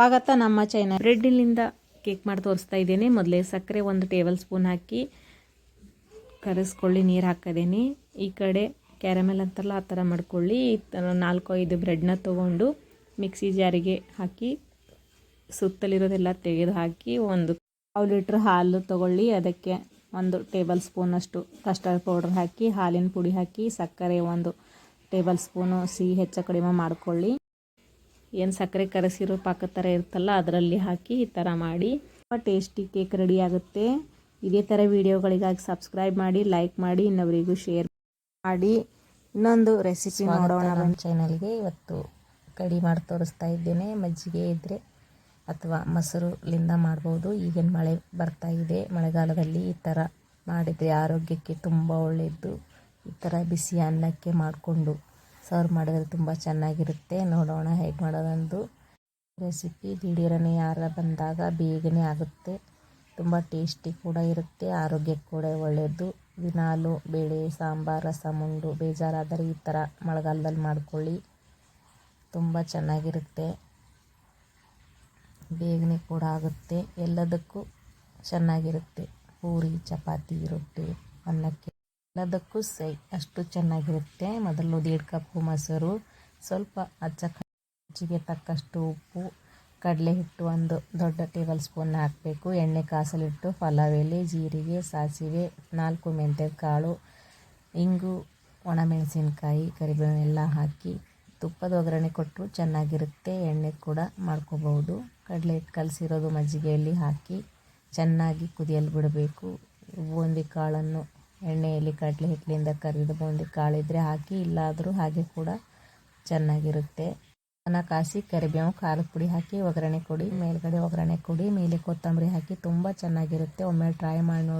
ಸ್ವಾಗತ ನಮ್ಮ China ಬ್ರೆಡ್ಡಿನಿಂದ cake ಮಾಡಿ ತೋರಿಸ್ತಾ ಇದ್ದೀನಿ. ಮೊದಲೇ ಸಕ್ಕರೆ ಒಂದು ಟೇಬಲ್ ಸ್ಪೂನ್ ಹಾಕಿ ಕರೆಸ್ಕೊಳ್ಳಿ, ನೀರು ಹಾಕಿದ್ದೀನಿ ಈ ಕಡೆ ಕ್ಯಾರಮೆಲ್ ಅಂತಾರಲ್ಲ, ಆ ಥರ ಮಾಡ್ಕೊಳ್ಳಿ. ಈ ಥರ ನಾಲ್ಕು, ಐದು ಬ್ರೆಡ್ನ ತೊಗೊಂಡು ಮಿಕ್ಸಿ ಜಾರಿಗೆ ಹಾಕಿ ಸುತ್ತಲಿರೋದೆಲ್ಲ ತೆಗೆದು ಹಾಕಿ ಒಂದು ಪಾವು ಲೀಟ್ರ್ ಹಾಲು ತೊಗೊಳ್ಳಿ. ಅದಕ್ಕೆ ಒಂದು ಟೇಬಲ್ ಸ್ಪೂನಷ್ಟು ಕಸ್ಟರ್ಡ್ ಪೌಡ್ರ್ ಹಾಕಿ, ಹಾಲಿನ ಪುಡಿ ಹಾಕಿ, ಸಕ್ಕರೆ ಒಂದು ಟೇಬಲ್ ಸ್ಪೂನು ಸಿಹಿ ಹೆಚ್ಚು ಕಡಿಮೆ ಮಾಡ್ಕೊಳ್ಳಿ. ಏನು ಸಕ್ಕರೆ ಕರೆಸಿರೋ ಪಾಕ ಥರ ಇರುತ್ತಲ್ಲ ಅದರಲ್ಲಿ ಹಾಕಿ ಈ ಥರ ಮಾಡಿ. ಟೇಸ್ಟಿ ಕೇಕ್ ರೆಡಿ ಆಗುತ್ತೆ. ಇದೇ ಥರ ವೀಡಿಯೋಗಳಿಗಾಗಿ ಸಬ್ಸ್ಕ್ರೈಬ್ ಮಾಡಿ ಲೈಕ್ ಮಾಡಿ ಇನ್ನೊಬ್ಬರಿಗೂ ಶೇರ್ ಮಾಡಿ. ಇನ್ನೊಂದು ರೆಸಿಪಿ ನೋಡೋಣ ನಮ್ಮ ಚಾನಲ್ಗೆ ಇವತ್ತು ಕಡಿ ಮಾಡಿ ತೋರಿಸ್ತಾ ಇದ್ದೇನೆ. ಮಜ್ಜಿಗೆ ಇದ್ದರೆ ಅಥವಾ ಮೊಸರುಲಿಂದ ಮಾಡ್ಬೋದು. ಈಗಿನ ಮಳೆ ಬರ್ತಾ ಇದೆ. ಮಳೆಗಾಲದಲ್ಲಿ ಈ ಥರ ಮಾಡಿದರೆ ಆರೋಗ್ಯಕ್ಕೆ ತುಂಬ ಒಳ್ಳೆಯದು ಈ ಥರ ಬಿಸಿ ಅನ್ನಕ್ಕೆ ಮಾಡಿಕೊಂಡು ಸರ್ವ್ ಮಾಡಿದ್ರೆ ತುಂಬ ಚೆನ್ನಾಗಿರುತ್ತೆ. ನೋಡೋಣ ಹೇಗೆ ಮಾಡೋದೊಂದು. ರೆಸಿಪಿ ದಿಢೀರನೇ ಯಾರ ಬಂದಾಗ ಬೇಗನೆ ಆಗುತ್ತೆ. ತುಂಬ ಟೇಸ್ಟಿ ಕೂಡ ಇರುತ್ತೆ ಆರೋಗ್ಯಕ್ಕೆ ಕೂಡ ಒಳ್ಳೆಯದು ದಿನಾಲು ಬೇಳೆ, ಸಾಂಬಾರು, ರಸಂ ಉಂಡು ಬೇಜಾರಾದರೆ ಈ ಥರ ಮಳೆಗಾಲದಲ್ಲಿ ಮಾಡ್ಕೊಳ್ಳಿ. ತುಂಬ ಚೆನ್ನಾಗಿರುತ್ತೆ. ಬೇಗನೆ ಕೂಡ ಆಗುತ್ತೆ. ಎಲ್ಲದಕ್ಕೂ ಚೆನ್ನಾಗಿರುತ್ತೆ. ಪೂರಿ, ಚಪಾತಿ, ರೊಟ್ಟಿ, ಅನ್ನಕ್ಕೆ. ಎಲ್ಲದಕ್ಕೂ ಸೈ. ಅಷ್ಟು ಚೆನ್ನಾಗಿರುತ್ತೆ. ಮೊದಲು ದೇಡ್ ಕಪ್ಪು ಮೊಸರು. ಸ್ವಲ್ಪ ಅಚ್ಚ ತಕ್ಕಷ್ಟು ಉಪ್ಪು, ಕಡಲೆ ಹಿಟ್ಟು, ಒಂದು ದೊಡ್ಡ ಟೇಬಲ್ ಸ್ಪೂನ್ ಹಾಕಬೇಕು. ಎಣ್ಣೆ ಕಾಸಲಿಟ್ಟು ಪಲಾವ್ ಜೀರಿಗೆ, ಸಾಸಿವೆ, ನಾಲ್ಕು ಮೆಂತ್ಯ ಕಾಳು ಇಂಗು, ಒಣಮೆಣಸಿನ್ಕಾಯಿ ಕರಿಬೇವೆಲ್ಲ ಹಾಕಿ ತುಪ್ಪದ ಒಗ್ಗರಣೆ ಕೊಟ್ಟರು ಚೆನ್ನಾಗಿರುತ್ತೆ. ಎಣ್ಣೆ ಕೂಡ ಮಾಡ್ಕೋಬಹುದು ಕಡಲೆ ಹಿಟ್ಟು ಕಲಸಿರೋದು ಮಜ್ಜಿಗೆಯಲ್ಲಿ ಹಾಕಿ ಚೆನ್ನಾಗಿ ಕುದಿಯಲು ಬಿಡಬೇಕು. ಬೂಂದಿ ಕಾಳನ್ನು ಎಣ್ಣೆಯಲ್ಲಿ ಕಡಲೆ ಹಿಟ್ಟಿನಿಂದ ಕರಿದು ಬೂಂದಿ ಕಾಳಿದ್ರೆ ಹಾಕಿ, ಇಲ್ಲಾದರೂ ಹಾಗೆ ಕೂಡ ಚೆನ್ನಾಗಿರುತ್ತೆ. ಅನ್ನ ಕಾಸಿ ಕರಿಬೇವು, ಖಾರದ ಪುಡಿ ಹಾಕಿ, ಒಗ್ಗರಣೆ ಕೊಡಿ, ಮೇಲ್ಗಡೆ ಒಗ್ಗರಣೆ ಕೊಡಿ, ಮೇಲೆ ಕೊತ್ತಂಬರಿ ಹಾಕಿ, ತುಂಬ ಚೆನ್ನಾಗಿರುತ್ತೆ. ಒಮ್ಮೆ ಟ್ರೈ ಮಾಡಿ ನೋಡಿ.